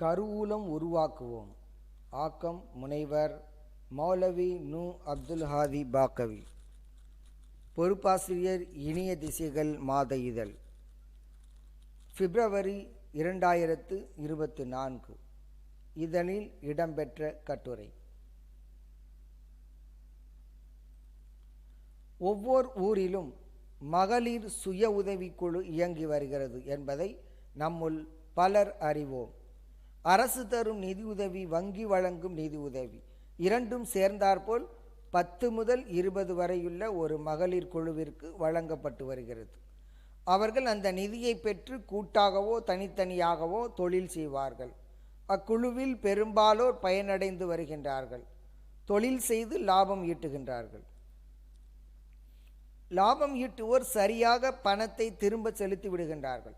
கருவூலம் உருவாக்குவோம். ஆக்கம் முனைவர் மௌலவி நு. அப்துல் ஹாதி பாக்கவி. பொறுப்பாசிரியர் இனிய திசைகள் மாத இதழ். பிப்ரவரி இரண்டாயிரத்து இருபத்தி நான்கு. இதழில் இடம்பெற்ற கட்டுரை. ஒவ்வொரு ஊரிலும் மகளிர் சுய உதவிக்குழு இயங்கி வருகிறது என்பதை நம்முள் பலர் அறிவோம். அரசு தரும் நிதியுதவி வங்கி வழங்கும் நிதியுதவி இரண்டும் சேர்ந்தாற்போல் பத்து முதல் இருபது வரையுள்ள ஒரு மகளிர் குழுவிற்கு வழங்கப்பட்டு வருகிறது. அவர்கள் அந்த நிதியை பெற்று கூட்டாகவோ தனித்தனியாகவோ தொழில் செய்வார்கள். அக்குழுவில் பெரும்பாலோர் பயனடைந்து வருகின்றார்கள். தொழில் செய்து லாபம் ஈட்டுகின்றார்கள். லாபம் ஈட்டுவோர் சரியாக பணத்தை திரும்ப செலுத்தி விடுகின்றார்கள்.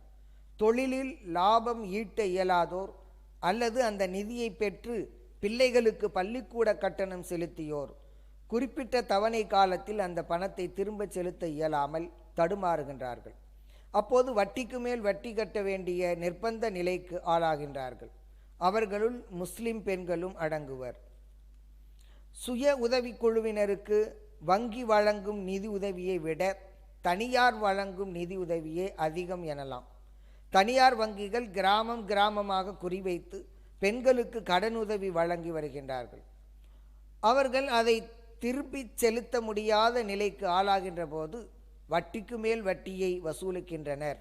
தொழிலில் லாபம் ஈட்ட இயலாதோர் அல்லது அந்த நிதியை பெற்று பிள்ளைகளுக்கு பள்ளிக்கூட கட்டணம் செலுத்தியோர். குறிப்பிட்ட தவணை காலத்தில் அந்த பணத்தை திரும்ப செலுத்த இயலாமல் தடுமாறுகின்றார்கள். அப்போது வட்டிக்கு மேல் வட்டி கட்ட வேண்டிய நிர்பந்த நிலைக்கு ஆளாகின்றார்கள். அவர்களுள் முஸ்லிம் பெண்களும் அடங்குவர். சுய உதவிக்குழுவினருக்கு வங்கி வழங்கும் நிதி உதவியை விட தனியார் வழங்கும் நிதி உதவியே அதிகம் எனலாம். தனியார் வங்கிகள் கிராமம் கிராமமாக குறிவைத்து பெண்களுக்கு கடனுதவி வழங்கி வருகின்றார்கள். அவர்கள் அதை திருப்பி செலுத்த முடியாத நிலைக்கு ஆளாகின்ற போது வட்டிக்கு மேல் வட்டியை வசூலிக்கின்றனர்.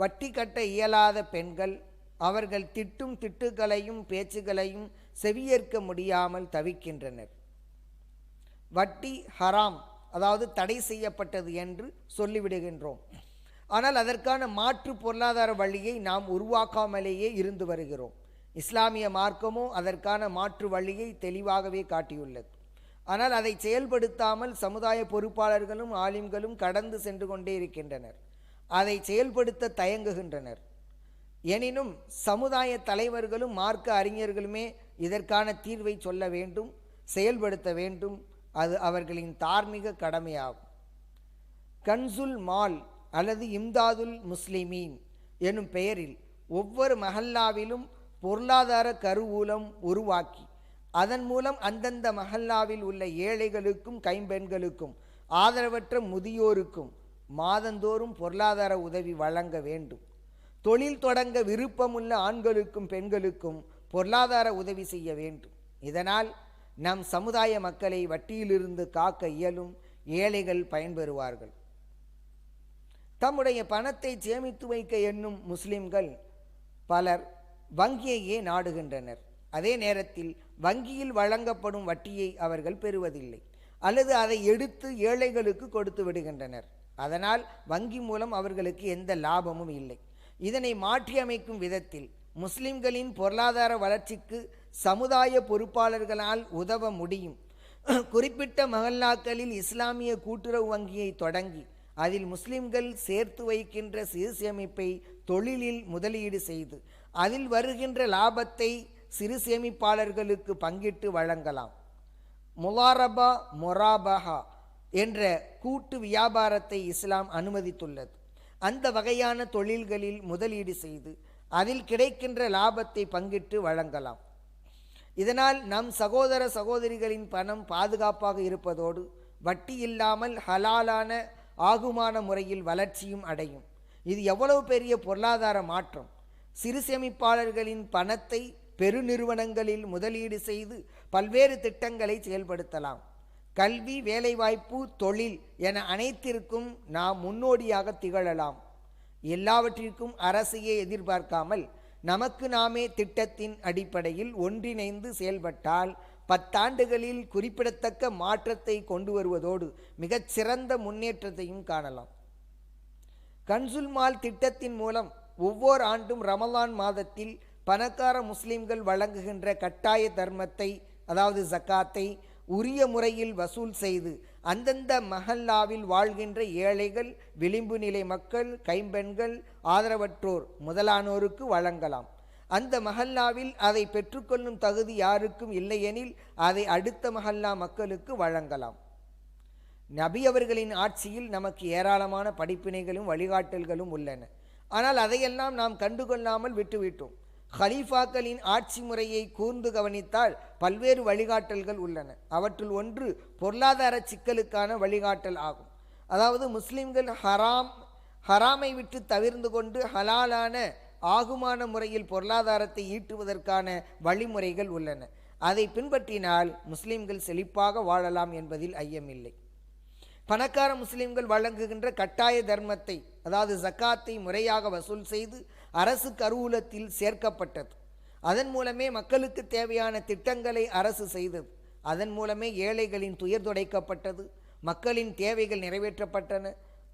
வட்டி கட்ட இயலாத பெண்கள் அவர்கள் திட்டும் திட்டுகளையும் பேச்சுகளையும் செவியேற்க முடியாமல் தவிக்கின்றனர். வட்டி ஹராம் அதாவது தடை செய்யப்பட்டது என்று சொல்லிவிடுகின்றோம். ஆனால் அதற்கான மாற்று பொருளாதார வழியை நாம் உருவாக்காமலேயே இருந்து வருகிறோம். இஸ்லாமிய மார்க்கமோ அதற்கான மாற்று வழியை தெளிவாகவே காட்டியுள்ளது. ஆனால் அதை செயல்படுத்தாமல் சமுதாய பொறுப்பாளர்களும் ஆலிம்களும் கடந்து சென்று கொண்டே இருக்கின்றனர். அதை செயல்படுத்த தயங்குகின்றனர். எனினும் சமுதாய தலைவர்களும் மார்க்க அறிஞர்களுமே இதற்கான தீர்வை சொல்ல வேண்டும் செயல்படுத்த வேண்டும். அது அவர்களின் தார்மீக கடமையாகும். கன்சுல் மால் அல்லது இம்தாதுல் முஸ்லிமீன் எனும் பெயரில் ஒவ்வொரு மஹல்லாவிலும் பொருளாதார கருவூலம் உருவாக்கி அதன் மூலம் அந்தந்த மஹல்லாவில் உள்ள ஏழைகளுக்கும் கைம்பெண்களுக்கும் ஆதரவற்ற முதியோருக்கும் மாதந்தோறும் பொருளாதார உதவி வழங்க வேண்டும். தொழில் தொடங்க விருப்பமுள்ள ஆண்களுக்கும் பெண்களுக்கும் பொருளாதார உதவி செய்ய வேண்டும். இதனால் நம் சமுதாய மக்களை வட்டியிலிருந்து காக்க இயலும் ஏழைகள் பயன்பெறுவார்கள். தம்முடைய பணத்தை சேமித்து வைக்க எண்ணும் முஸ்லிம்கள் பலர் வங்கியையே நாடுகின்றனர். அதே நேரத்தில் வங்கியில் வழங்கப்படும் வட்டியை அவர்கள் பெறுவதில்லை. அல்லது அதை எடுத்து ஏழைகளுக்கு கொடுத்து விடுகின்றனர். அதனால் வங்கி மூலம் அவர்களுக்கு எந்த லாபமும் இல்லை. இதனை மாற்றியமைக்கும் விதத்தில் முஸ்லிம்களின் பொருளாதார வளர்ச்சிக்கு சமுதாய பொறுப்பாளர்களால் உதவ முடியும். குறிப்பிட்ட மகல்லாக்களில் இஸ்லாமிய கூட்டுறவு வங்கியை தொடங்கி அதில் முஸ்லிம்கள் சேர்த்து வைக்கின்ற சிறு சேமிப்பை தொழிலில் முதலீடு செய்து அதில் வருகின்ற லாபத்தை சிறு சேமிப்பாளர்களுக்கு பங்கிட்டு வழங்கலாம். முலாரபா மொராபஹா என்ற கூட்டு வியாபாரத்தை இஸ்லாம் அனுமதித்துள்ளது. அந்த வகையான தொழில்களில் முதலீடு செய்து அதில் கிடைக்கின்ற லாபத்தை பங்கிட்டு வழங்கலாம். இதனால் நம் சகோதர சகோதரிகளின் பணம் பாதுகாப்பாக இருப்பதோடு வட்டி இல்லாமல் ஹலாலான ஆகுமான முறையில் வளர்ச்சியும் அடையும். இது எவ்வளவு பெரிய பொருளாதார மாற்றம். சிறு சேமிப்பாளர்களின் பணத்தை பெருநிறுவனங்களில் முதலீடு செய்து பல்வேறு திட்டங்களை செயல்படுத்தலாம். கல்வி வேலைவாய்ப்பு தொழில் என அனைத்திற்கும் நாம் முன்னோடியாக திகழலாம். எல்லாவற்றிற்கும் அரசையே எதிர்பார்க்காமல் நமக்கு நாமே திட்டத்தின் அடிப்படையில் ஒன்றிணைந்து செயல்பட்டால் பத்தாண்டுகளில் குறிப்பிடத்தக்க மாற்றத்தை கொண்டு வருவதோடு மிகச்சிறந்த முன்னேற்றத்தையும் காணலாம். கன்சுல்மால் திட்டத்தின் மூலம் ஒவ்வொரு ஆண்டும் ரமலான் மாதத்தில் பணக்கார முஸ்லிம்கள் வழங்குகின்ற கட்டாய தர்மத்தை அதாவது ஜக்காத்தை உரிய முறையில் வசூல் செய்து அந்தந்த மஹல்லாவில் வாழ்கின்ற ஏழைகள் விளிம்பு நிலை மக்கள் கைம்பெண்கள் ஆதரவற்றோர் முதலானோருக்கு வழங்கலாம். அந்த மஹல்லாவில் அதை பெற்றுக்கொள்ளும் தகுதி யாருக்கும் இல்லையெனில் அதை அடுத்த மஹல்லா மக்களுக்கு வழங்கலாம். நபி அவர்களின் ஆட்சியில் நமக்கு ஏராளமான படிப்பினைகளும் வழிகாட்டல்களும் உள்ளன. ஆனால் அதையெல்லாம் நாம் கண்டுகொள்ளாமல் விட்டுவிட்டோம். ஹலீஃபாக்களின் ஆட்சி முறையை கூர்ந்து கவனித்தால் பல்வேறு வழிகாட்டல்கள் உள்ளன. அவற்றுள் ஒன்று பொருளாதார சிக்கலுக்கான வழிகாட்டல் ஆகும். அதாவது முஸ்லிம்கள் ஹராம் ஹராமை விட்டு தவிர்ந்து கொண்டு ஹலாலான ஆகுமான முறையில் பொருளாதாரத்தை ஈட்டுவதற்கான வழிமுறைகள் உள்ளன. அதை பின்பற்றினால் முஸ்லிம்கள் செழிப்பாக வாழலாம் என்பதில் ஐயமில்லை. பணக்கார முஸ்லிம்கள் வழங்குகின்ற கட்டாய தர்மத்தை அதாவது ஜக்காத்தை முறையாக வசூல் செய்து அரசு கருவூலத்தில் சேர்க்கப்பட்டது. அதன் மூலமே மக்களுக்கு தேவையான திட்டங்களை அரசு செய்தது. அதன் மூலமே ஏழைகளின் துயர் துடைக்கப்பட்டது. மக்களின் தேவைகள் நிறைவேற்றப்பட்டன.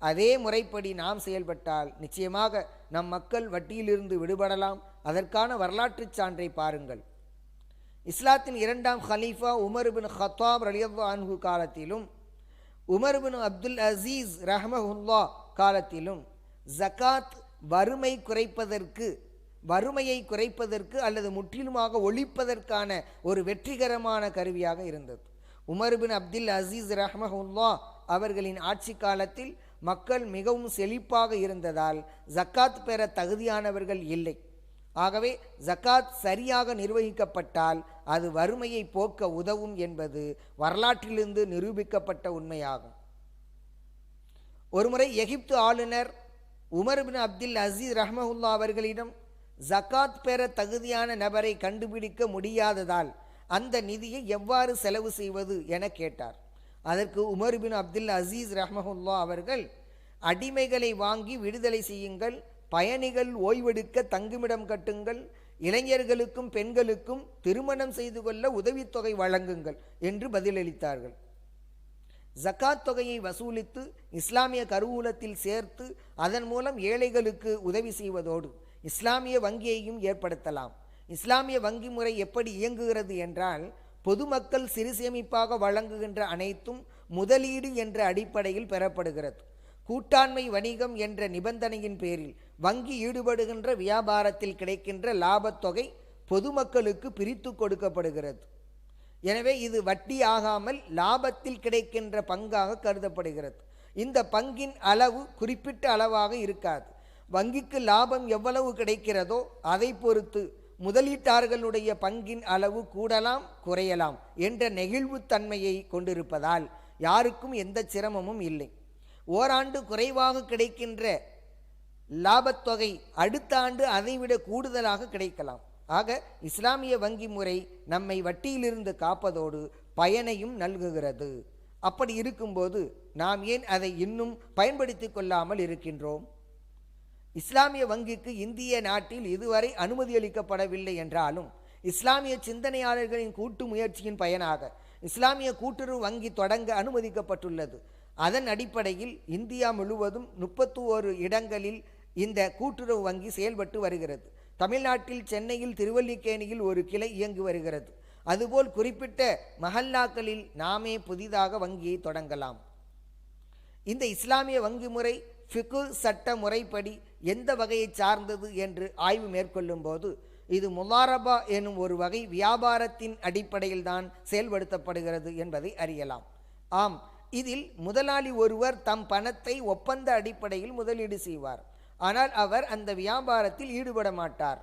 அதே முறைப்படி நாம் செயல்பட்டால் நிச்சயமாக நம் மக்கள் வட்டியிலிருந்து விடுபடலாம். அதற்கான வரலாற்றுச் சான்றை பாருங்கள். இஸ்லாத்தின் இரண்டாம் ஹலீஃபா உமர் பின் ஹத்தாப் ரலியல்லா அன்ஹு காலத்திலும் உமர் பின் அப்துல் அசீஸ் ரஹமஹுல்லா காலத்திலும் ஜகாத் வறுமை குறைப்பதற்கு வறுமையை குறைப்பதற்கு அல்லது முற்றிலுமாக ஒழிப்பதற்கான ஒரு வெற்றிகரமான கருவியாக இருந்தது. உமர் பின் அப்துல் அசீஸ் ரஹமஹுல்லா அவர்களின் ஆட்சி காலத்தில் மக்கள் மிகவும் செழிப்பாக இருந்ததால் ஜக்காத் பெற தகுதியானவர்கள் இல்லை. ஆகவே ஜக்காத் சரியாக நிர்வகிக்கப்பட்டால் அது வறுமையை போக்க உதவும் என்பது வரலாற்றிலிருந்து நிரூபிக்கப்பட்ட உண்மையாகும். ஒருமுறை எகிப்து ஆளுநர் உமர் பின் அப்துல் அசீஸ் ரஹ்மஹுல்லா அவர்களிடம் ஜக்காத் பெற தகுதியான நபரை கண்டுபிடிக்க முடியாததால் அந்த நிதியை எவ்வாறு செலவு செய்வது என கேட்டார். அதற்கு உமர் பின் அப்துல் அசீஸ் ரஹமஹுல்லா அவர்கள் அடிமைகளை வாங்கி விடுதலை செய்யுங்கள் பயணிகள் ஓய்வெடுக்க தங்குமிடம் கட்டுங்கள் இளைஞர்களுக்கும் பெண்களுக்கும் திருமணம் செய்து கொள்ள உதவித்தொகை வழங்குங்கள் என்று பதிலளித்தார்கள். ஜக்காத் தொகையை வசூலித்து இஸ்லாமிய கருவூலத்தில் சேர்த்து அதன் மூலம் ஏழைகளுக்கு உதவி செய்வதோடு இஸ்லாமிய வங்கியையும் ஏற்படுத்தலாம். இஸ்லாமிய வங்கி முறை எப்படி இயங்குகிறது என்றால் பொதுமக்கள் சிறு சேமிப்பாக வழங்குகின்ற அனைத்தும் முதலீடு என்ற அடிப்படையில் பெறப்படுகிறது. கூட்டாண்மை வணிகம் என்ற நிபந்தனையின் பேரில் வங்கி ஈடுபடுகின்ற வியாபாரத்தில் கிடைக்கின்ற லாபத்தொகை பொதுமக்களுக்கு பிரித்து கொடுக்கப்படுகிறது. எனவே இது வட்டி ஆகாமல் லாபத்தில் கிடைக்கின்ற பங்காக கருதப்படுகிறது. இந்த பங்கின் அளவு குறிப்பிட்ட அளவாக இருக்காது. வங்கிக்கு லாபம் எவ்வளவு கிடைக்கிறதோ அதை பொறுத்து முதலீட்டாளர்களுடைய பங்கின் அளவு கூடலாம் குறையலாம் என்ற நெகிழ்வுத்தன்மையை கொண்டிருப்பதால் யாருக்கும் எந்த சிரமமும் இல்லை. ஓராண்டு குறைவாக கிடைக்கின்ற லாபத்தொகை அடுத்த ஆண்டு அதைவிட கூடுதலாக கிடைக்கலாம். ஆக இஸ்லாமிய வங்கி முறை நம்மை வட்டியிலிருந்து காப்பதோடு பயனையும் நல்குகிறது. அப்படி இருக்கும்போது நாம் ஏன் அதை இன்னும் பயன்படுத்தி கொள்ளாமல் இருக்கின்றோம்? இஸ்லாமிய வங்கிக்கு இந்திய நாட்டில் இதுவரை அனுமதி அளிக்கப்படவில்லை என்றாலும் இஸ்லாமிய சிந்தனையாளர்களின் கூட்டு முயற்சியின் பயனாக இஸ்லாமிய கூட்டுறவு வங்கி தொடங்க அனுமதிக்கப்பட்டுள்ளது. அதன் அடிப்படையில் இந்தியா முழுவதும் முப்பத்தி ஓரு இடங்களில் இந்த கூட்டுறவு வங்கி செயல்பட்டு வருகிறது. தமிழ்நாட்டில் சென்னையில் திருவல்லிக்கேணியில் ஒரு கிளை இயங்கி வருகிறது. அதுபோல் குறிப்பிட்ட மஹல்லாக்களில் நாமே புதிதாக வங்கியை தொடங்கலாம். இந்த இஸ்லாமிய வங்கி முறை ஃபிகு சட்ட முறைப்படி எந்த வகையை சார்ந்தது என்று ஆய்வு மேற்கொள்ளும் போது இது முலாரபா எனும் ஒரு வகை வியாபாரத்தின் அடிப்படையில் தான் செயல்படுத்தப்படுகிறது என்பதை அறியலாம். ஆம் இதில் முதலாளி ஒருவர் தம் பணத்தை ஒப்பந்த அடிப்படையில் முதலீடு செய்வார். ஆனால் அவர் அந்த வியாபாரத்தில் ஈடுபட மாட்டார்.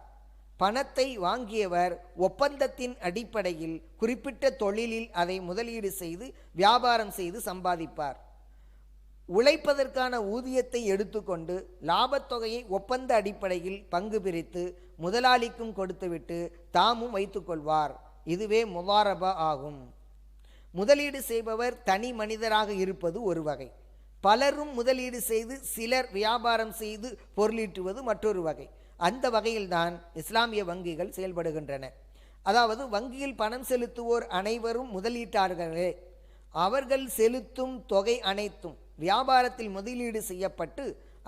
பணத்தை வாங்கியவர் ஒப்பந்தத்தின் அடிப்படையில் குறிப்பிட்ட தொழிலில் அதை முதலீடு செய்து வியாபாரம் செய்து சம்பாதிப்பார். உழைப்பதற்கான ஊதியத்தை எடுத்துக்கொண்டு லாபத்தொகையை ஒப்பந்த அடிப்படையில் பங்கு பிரித்து முதலாளிக்கும் கொடுத்துவிட்டு தாமும் வைத்துக்கொள்வார். இதுவே முவாரபா ஆகும். முதலீடு செய்பவர் தனி மனிதராக இருப்பது ஒரு வகை. பலரும் முதலீடு செய்து சிலர் வியாபாரம் செய்து பொருளீட்டுவது மற்றொரு வகை. அந்த வகையில்தான் இஸ்லாமிய வங்கிகள் செயல்படுகின்றன. அதாவது வங்கியில் பணம் செலுத்துவோர் அனைவரும் முதலீட்டாளர்களே. அவர்கள் செலுத்தும் தொகை அனைத்தும் வியாபாரத்தில் முதலீடு செய்யப்பட்டு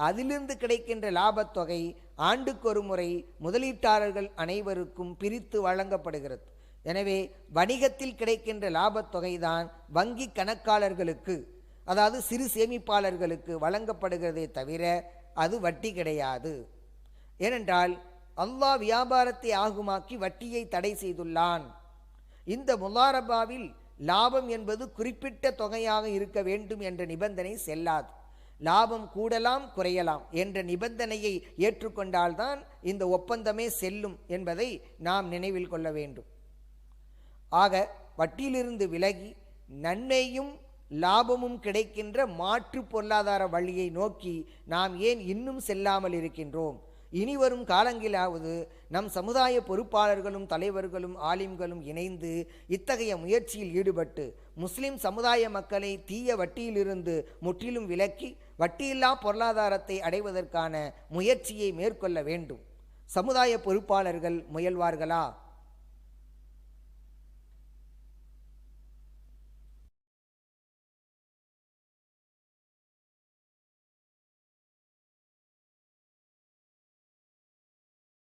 அதிலிருந்து கிடைக்கின்ற லாபத்தொகை ஒரு முறை முதலீட்டாளர்கள் அனைவருக்கும் பிரித்து வழங்கப்படுகிறது. எனவே வணிகத்தில் கிடைக்கின்ற லாபத்தொகைதான் வங்கி கணக்காளர்களுக்கு அதாவது சிறு சேமிப்பாளர்களுக்கு வழங்கப்படுகிறதே தவிர அது வட்டி கிடையாது. ஏனென்றால் அல்லாஹ் வியாபாரத்தை ஆகுமாக்கி வட்டியை தடை செய்துள்ளான். இந்த முலாரபாவில் லாபம் என்பது குறிப்பிட்ட தொகையாக இருக்க வேண்டும் என்ற நிபந்தனை செல்லாது. லாபம் கூடலாம் குறையலாம் என்ற நிபந்தனையை ஏற்றுக்கொண்டால்தான் இந்த ஒப்பந்தமே செல்லும் என்பதை நாம் நினைவில் கொள்ள வேண்டும். ஆக வட்டியிலிருந்து விலகி நன்மையும் லாபமும் கிடைக்கின்ற மாற்று பொருளாதார வழியை நோக்கி நாம் ஏன் இன்னும் செல்லாமல் இருக்கின்றோம்? இனி வரும் காலங்களிலாவது நம் சமுதாய பொறுப்பாளர்களும் தலைவர்களும் ஆலிம்களும் இணைந்து இத்தகைய முயற்சியில் ஈடுபட்டு முஸ்லிம் சமுதாய மக்களை தீய வட்டியிலிருந்து முற்றிலும் விலக்கி வட்டியில்லா பொருளாதாரத்தை அடைவதற்கான முயற்சியை மேற்கொள்ள வேண்டும். சமுதாய பொறுப்பாளர்கள் முயல்வார்களா?